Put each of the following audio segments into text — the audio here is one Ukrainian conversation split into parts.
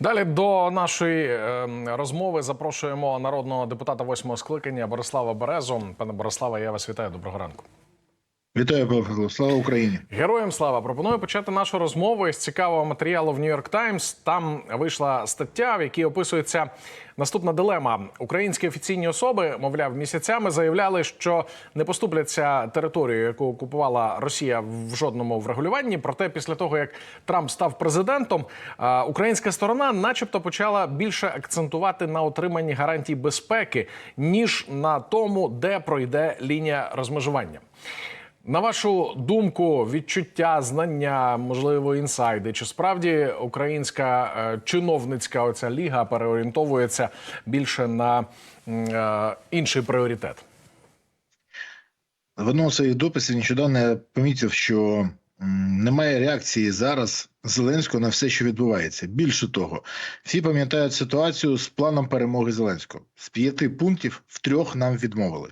Далі до нашої е, розмови запрошуємо народного депутата восьмого скликання Борислава Березу. Пане Бориславе, я вас вітаю. Доброго ранку. Вітаю, Павло. Слава Україні. Героям слава пропоную почати нашу розмову із цікавого матеріалу в Нью-Йорк Таймс. Там вийшла стаття, в якій описується наступна дилема. Українські офіційні особи, мовляв, місяцями заявляли, що не поступляться територію, яку окупувала Росія в жодному врегулюванні. Проте, після того як Трамп став президентом, українська сторона, начебто, почала більше акцентувати на отриманні гарантій безпеки ніж на тому, де пройде лінія розмежування. На вашу думку, відчуття, знання, можливо, інсайди, чи справді українська е, чиновницька оця ліга переорієнтовується більше на е, інший пріоритет? В одному з своїх дописів нещодавно я помітив, що немає реакції зараз Зеленського на все, що відбувається. Більше того, всі пам'ятають ситуацію з планом перемоги Зеленського. З п'яти пунктів в трьох нам відмовили.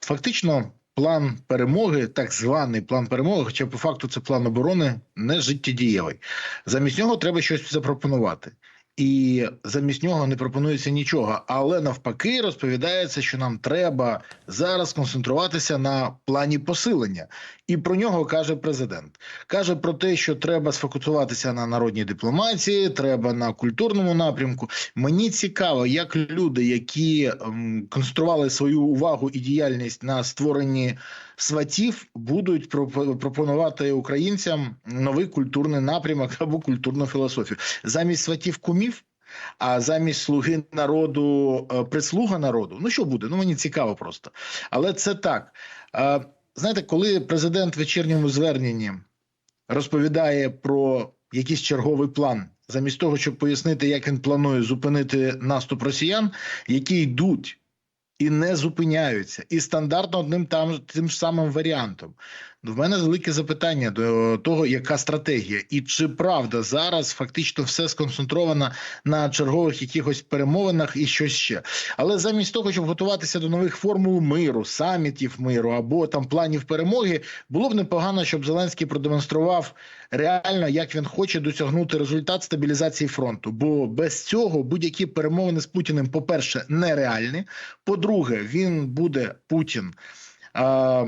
Фактично, план перемоги, так званий план перемоги, хоча по факту це план оборони, не життєдієвий. Замість нього треба щось запропонувати. І замість нього не пропонується нічого, але навпаки розповідається, що нам треба зараз концентруватися на плані посилення, і про нього каже президент. каже про те, що треба сфокусуватися на народній дипломатії, треба на культурному напрямку. Мені цікаво, як люди, які ем, концентрували свою увагу і діяльність на створенні сватів, будуть пропо- пропонувати українцям новий культурний напрямок або культурну філософію замість сватів кумів. А замість слуги народу, е, прислуга народу. Ну що буде? Ну мені цікаво просто. Але це так. Е, Знаєте, коли президент в вечірньому зверненні розповідає про якийсь черговий план, замість того, щоб пояснити, як він планує зупинити наступ росіян, які йдуть і не зупиняються, і стандартно одним там тим самим варіантом. В мене велике запитання до того, яка стратегія, і чи правда зараз фактично все сконцентровано на чергових якихось перемовинах і щось ще. Але замість того, щоб готуватися до нових формул миру, самітів миру або там планів перемоги, було б непогано, щоб Зеленський продемонстрував реально, як він хоче досягнути результат стабілізації фронту. Бо без цього будь-які перемовини з Путіним, по-перше, нереальні. По-друге, він буде Путін. А,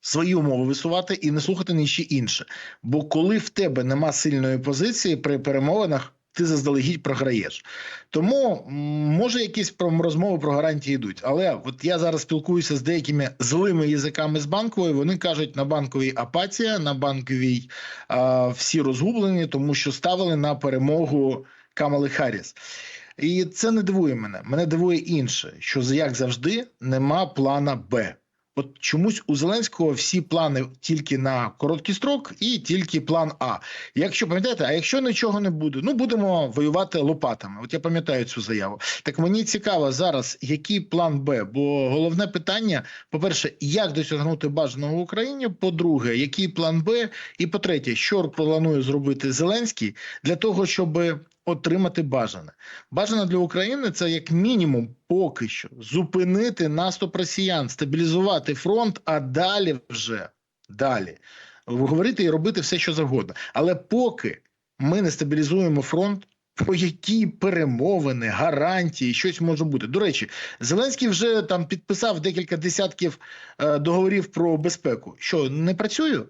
Свої умови висувати і не слухати нічі інше. Бо коли в тебе нема сильної позиції при перемовинах, ти заздалегідь програєш. Тому може якісь розмови про гарантії йдуть. Але от я зараз спілкуюся з деякими злими язиками з банкової. Вони кажуть, на банковій апатія, на банковій а, всі розгублені, тому що ставили на перемогу Камали Харріс. І це не дивує мене. Мене дивує інше, що як завжди нема плана Б. От чомусь у Зеленського всі плани тільки на короткий строк і тільки план А. Якщо пам'ятаєте, а якщо нічого не буде, ну будемо воювати лопатами. От я пам'ятаю цю заяву. Так мені цікаво зараз, який план Б. Бо головне питання: по-перше, як досягнути бажаного в Україні. По-друге, який план Б, і по-третє, що планує зробити Зеленський для того, щоб отримати бажане. Бажане для України це як мінімум поки що зупинити наступ росіян, стабілізувати фронт, а далі вже далі говорити і робити все, що завгодно. Але поки ми не стабілізуємо фронт. Про які перемовини, гарантії, щось може бути. До речі, Зеленський вже там підписав декілька десятків е, договорів про безпеку. Що не працює?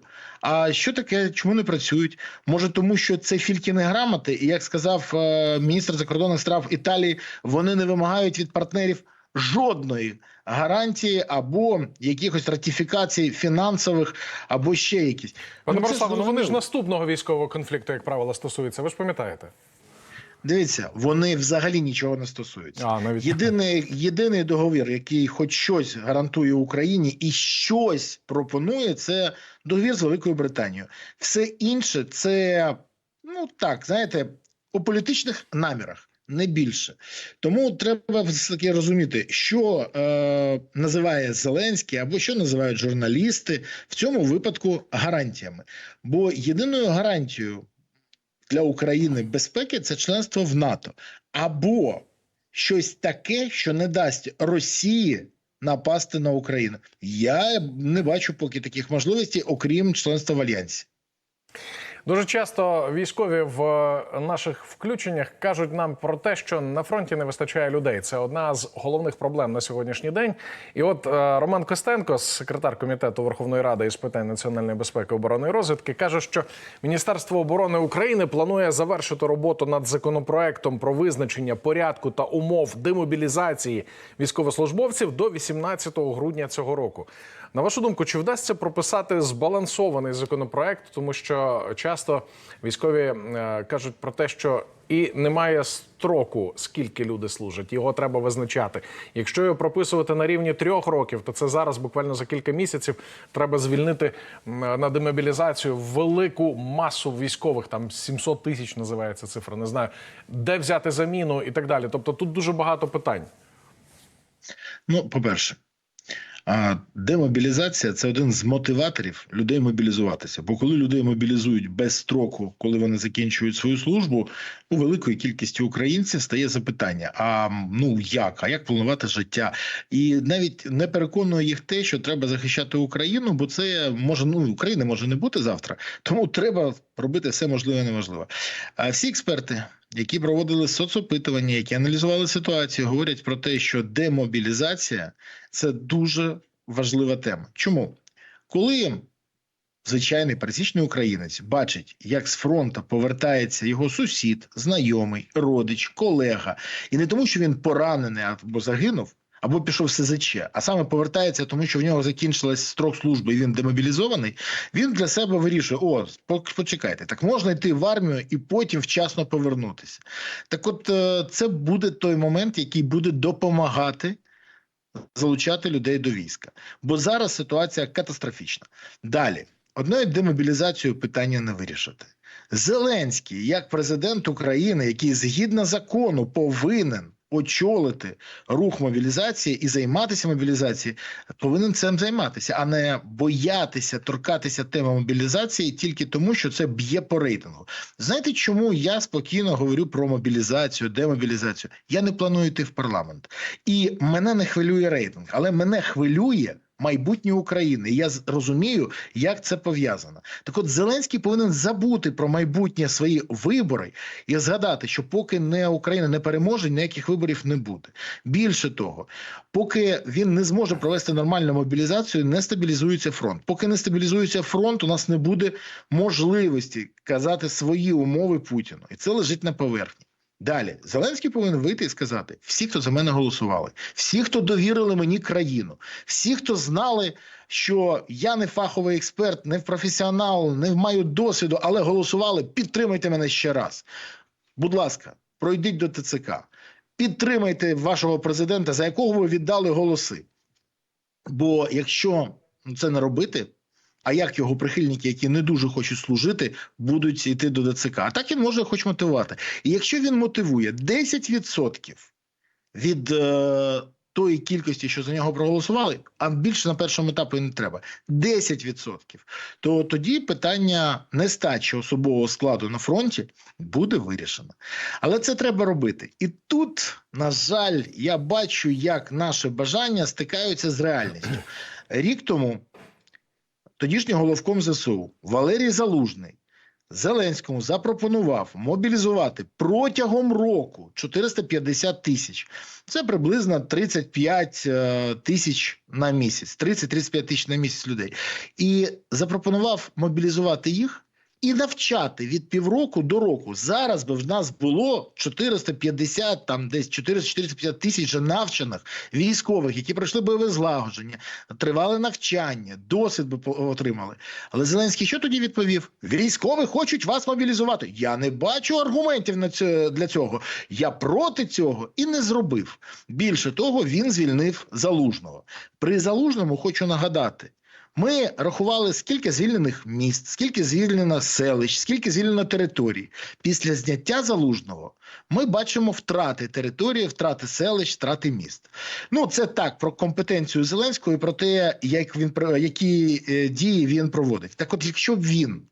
А що таке? Чому не працюють? Може, тому що це фількіни грамоти, і як сказав е, міністр закордонних справ Італії, вони не вимагають від партнерів жодної гарантії або якихось ратифікацій фінансових, або ще якісь. Пане Ну, Бориславе, ну вони ж наступного військового конфлікту, як правило, стосуються. Ви ж пам'ятаєте? Дивіться, вони взагалі нічого не стосуються. А навіть Єдиний, єдиний договір, який хоч щось гарантує Україні і щось пропонує, це договір з Великою Британією. Все інше це, ну так, знаєте, у політичних намірах. Не більше тому треба все таки розуміти, що е, називає Зеленський або що називають журналісти в цьому випадку гарантіями. Бо єдиною гарантією для України безпеки це членство в НАТО або щось таке, що не дасть Росії напасти на Україну. Я не бачу поки таких можливостей, окрім членства в альянсі. Дуже часто військові в е, наших включеннях кажуть нам про те, що на фронті не вистачає людей. Це одна з головних проблем на сьогоднішній день. І от е, Роман Костенко, секретар комітету Верховної Ради із питань національної безпеки, оборони і розвідки, каже, що Міністерство оборони України планує завершити роботу над законопроектом про визначення порядку та умов демобілізації військовослужбовців до 18 грудня цього року. На вашу думку, чи вдасться прописати збалансований законопроект, тому що часто військові е, кажуть про те, що і немає строку, скільки люди служать, його треба визначати. Якщо його прописувати на рівні трьох років, то це зараз буквально за кілька місяців треба звільнити на демобілізацію велику масу військових, там 700 тисяч називається цифра, не знаю, де взяти заміну і так далі. Тобто тут дуже багато питань. Ну, по-перше, а, демобілізація це один з мотиваторів людей мобілізуватися. Бо коли людей мобілізують без строку, коли вони закінчують свою службу, у великої кількості українців стає запитання: а ну як? А як планувати життя? І навіть не переконує їх те, що треба захищати Україну, бо це може ну України може не бути завтра. Тому треба робити все можливе і неможливе. А всі експерти. Які проводили соцопитування, які аналізували ситуацію, говорять про те, що демобілізація це дуже важлива тема. Чому? Коли звичайний пересічний українець бачить, як з фронту повертається його сусід, знайомий, родич, колега, і не тому, що він поранений або загинув, або пішов в СЗЧ, а саме повертається, тому що в нього закінчилась строк служби, і він демобілізований. Він для себе вирішує: о, почекайте, так можна йти в армію і потім вчасно повернутися. Так, от е, це буде той момент, який буде допомагати залучати людей до війська. Бо зараз ситуація катастрофічна. Далі, одною демобілізацією питання не вирішити. Зеленський, як президент України, який згідно закону повинен очолити рух мобілізації і займатися мобілізацією, повинен цим займатися, а не боятися торкатися теми мобілізації тільки тому, що це б'є по рейтингу. Знаєте, чому я спокійно говорю про мобілізацію, демобілізацію? Я не планую йти в парламент, і мене не хвилює рейтинг, але мене хвилює. Майбутнє України, і я розумію, як це пов'язано. Так, от Зеленський повинен забути про майбутнє свої вибори і згадати, що поки не Україна не переможе, ніяких виборів не буде. Більше того, поки він не зможе провести нормальну мобілізацію, не стабілізується фронт. Поки не стабілізується фронт, у нас не буде можливості казати свої умови Путіну, і це лежить на поверхні. Далі Зеленський повинен вийти і сказати: всі, хто за мене голосували, всі, хто довірили мені країну, всі, хто знали, що я не фаховий експерт, не професіонал, не маю досвіду, але голосували, підтримайте мене ще раз. Будь ласка, пройдіть до ТЦК, підтримайте вашого президента, за якого ви віддали голоси. Бо якщо це не робити, а як його прихильники, які не дуже хочуть служити, будуть йти до ДЦК? А так він може хоч мотивувати. І якщо він мотивує 10% від е, тої кількості, що за нього проголосували, а більше на першому етапі не треба 10%, то тоді питання нестачі особового складу на фронті буде вирішено. Але це треба робити. І тут, на жаль, я бачу, як наші бажання стикаються з реальністю. Рік тому тодішній головком ЗСУ Валерій Залужний Зеленському запропонував мобілізувати протягом року 450 тисяч. Це приблизно 35 е, тисяч на місяць, 30-35 тисяч на місяць людей. І запропонував мобілізувати їх і навчати від півроку до року. Зараз би в нас було 450, там десь 400-450 тисяч навчених військових, які пройшли бойове злагодження, тривали навчання, досвід би отримали. Але Зеленський що тоді відповів? Військові хочуть вас мобілізувати. Я не бачу аргументів на це для цього. Я проти цього і не зробив. Більше того, він звільнив залужного. При залужному хочу нагадати. Ми рахували, скільки звільнених міст, скільки звільнено селищ, скільки звільнено територій. Після зняття залужного ми бачимо втрати території, втрати селищ, втрати міст. Ну, це так про компетенцію Зеленського і про те, як він які е, дії він проводить. Так, от, якщо б він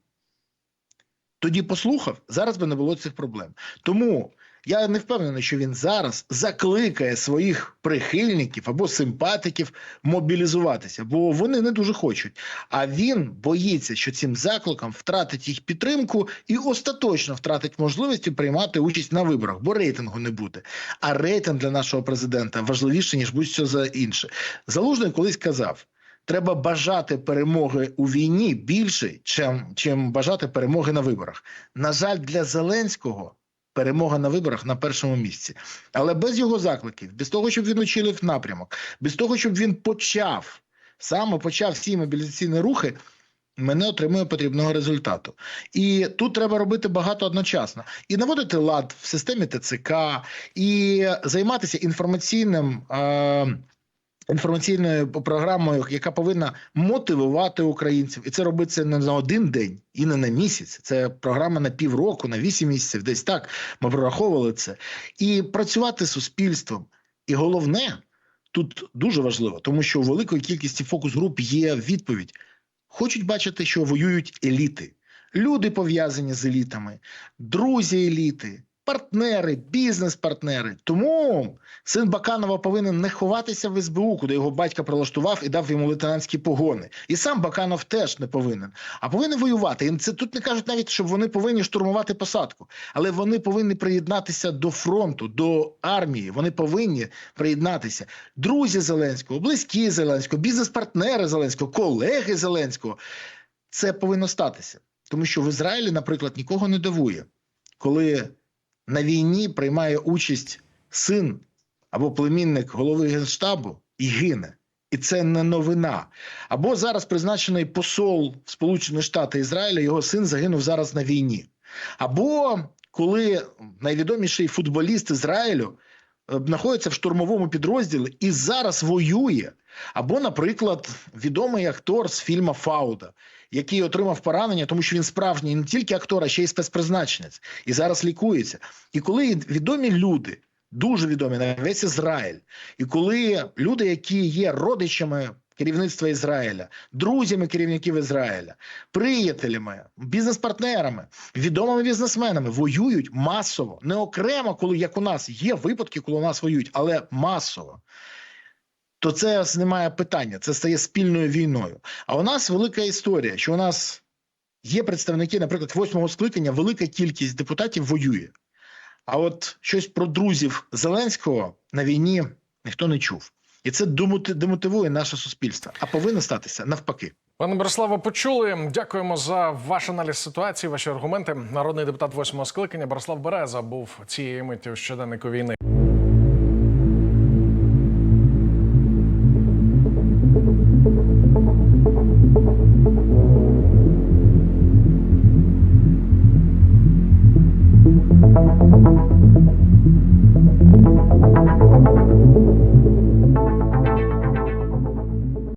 тоді послухав, зараз би не було цих проблем. Тому Я не впевнений, що він зараз закликає своїх прихильників або симпатиків мобілізуватися, бо вони не дуже хочуть. А він боїться, що цим закликом втратить їх підтримку і остаточно втратить можливості приймати участь на виборах, бо рейтингу не буде. А рейтинг для нашого президента важливіше ніж будь-що за інше. Залужний колись казав. Треба бажати перемоги у війні більше, чим, чим бажати перемоги на виборах. На жаль, для Зеленського перемога на виборах на першому місці. Але без його закликів, без того, щоб він очолив напрямок, без того, щоб він почав саме почав всі мобілізаційні рухи. Ми не отримуємо потрібного результату, і тут треба робити багато одночасно і наводити лад в системі ТЦК, і займатися інформаційним е, інформаційною програмою, яка повинна мотивувати українців, і це робиться не на один день і не на місяць. Це програма на півроку, на вісім місяців. Десь так ми прораховували це, і працювати з суспільством. І головне тут дуже важливо, тому що у великої кількості фокус груп є відповідь. Хочуть бачити, що воюють еліти, люди пов'язані з елітами, друзі еліти, партнери, бізнес-партнери. Тому син Баканова повинен не ховатися в СБУ, куди його батька прилаштував і дав йому лейтенантські погони. І сам Баканов теж не повинен, а повинен воювати. І це тут не кажуть навіть, що вони повинні штурмувати посадку, але вони повинні приєднатися до фронту, до армії. Вони повинні приєднатися. Друзі Зеленського, близькі Зеленського, бізнес-партнери Зеленського, колеги Зеленського. Це повинно статися, тому що в Ізраїлі, наприклад, нікого не дивує, коли на війні приймає участь син або племінник голови генштабу і гине. І це не новина. Або зараз призначений посол в Сполучені Штати Ізраїля, його син загинув зараз на війні. Або коли найвідоміший футболіст Ізраїлю е, знаходиться в штурмовому підрозділі і зараз воює. Або, наприклад, відомий актор з фільму Фауда, який отримав поранення, тому що він справжній не тільки актор, а ще й спецпризначенець, і зараз лікується. І коли відомі люди, дуже відомі на весь Ізраїль, і коли люди, які є родичами керівництва Ізраїля, друзями керівників Ізраїля, приятелями, бізнес-партнерами, відомими бізнесменами воюють масово, не окремо, коли як у нас є випадки, коли у нас воюють, але масово то це немає питання, це стає спільною війною. А у нас велика історія, що у нас є представники, наприклад, восьмого скликання, велика кількість депутатів воює. А от щось про друзів Зеленського на війні ніхто не чув. І це демотивує наше суспільство. А повинно статися навпаки. Пане Бориславе, почули. Дякуємо за ваш аналіз ситуації, ваші аргументи. Народний депутат восьмого скликання Борислав Береза був цією миттю щоденнику війни.